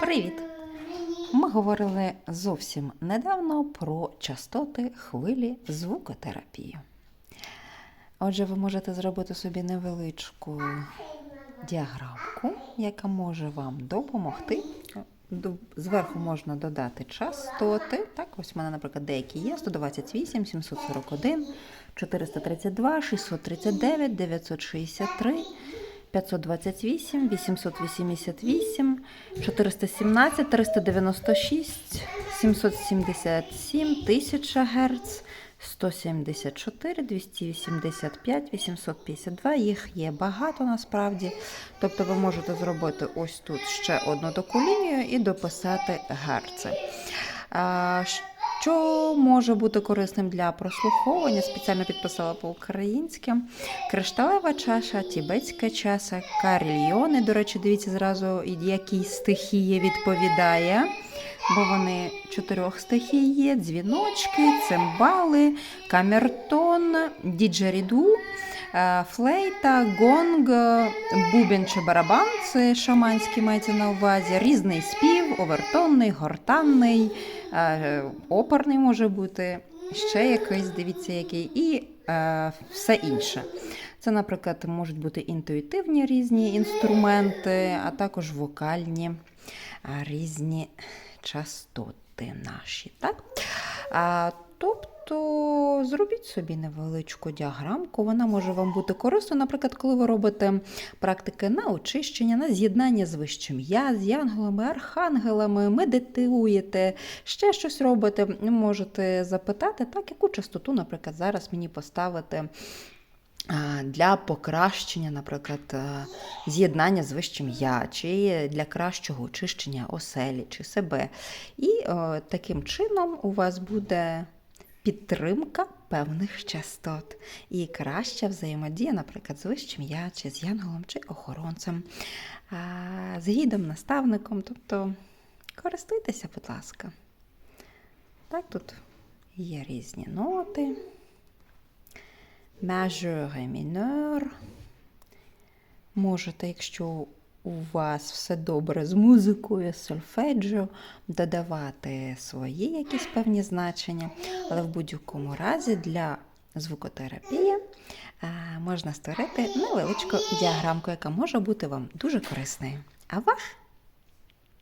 Привіт! Ми говорили зовсім недавно про частоти хвилі звукотерапії. Отже, ви можете зробити собі невеличку діаграмку, яка може вам допомогти. Зверху можна додати частоти. Так, ось у мене, наприклад, деякі є: 128, 741, 432, 639, 963. 528, 888, 417, 396, 777, 1000 Гц, 174, 285, 852. Їх є багато насправді. Тобто ви можете зробити ось тут ще одну таку лінію і дописати герци. Що може бути корисним для прослуховування? Спеціально підписала по-українськи. Кришталева чаша, тібетська чаша, карільйони. До речі, дивіться зразу, якій стихії відповідає. Бо вони чотирьох стихій є: дзвіночки, цимбали, камертон, діджеріду, флейта, гонг, бубен чи барабан це шаманський мається на увазі, різний спів, овертонний, гортанний, е, оперний може бути, ще якийсь, дивіться, який, і е, все інше. Це, наприклад, можуть бути інтуїтивні різні інструменти, а також вокальні різні частоти наші. Так? Тобто зробіть собі невеличку діаграмку, вона може вам бути корисною, наприклад, коли ви робите практики на очищення, на з'єднання з вищим я, з янголами, архангелами, медитуєте, ще щось робите, можете запитати, так, яку частоту, наприклад, зараз мені поставити для покращення, наприклад, з'єднання з вищим я, чи для кращого очищення оселі чи себе. І о, таким чином у вас буде підтримка певних частот і краща взаємодія, наприклад, з вищим я, чи з янголом, чи охоронцем, з гідом, наставником. Тобто користуйтеся, будь ласка. Так, тут є різні ноти majeur і mineur. Можете, якщо у вас все добре з музикою, з додавати свої якісь певні значення, але в будь-якому разі для звукотерапії е, можна створити невеличку діаграмку, яка може бути вам дуже корисною. А ваш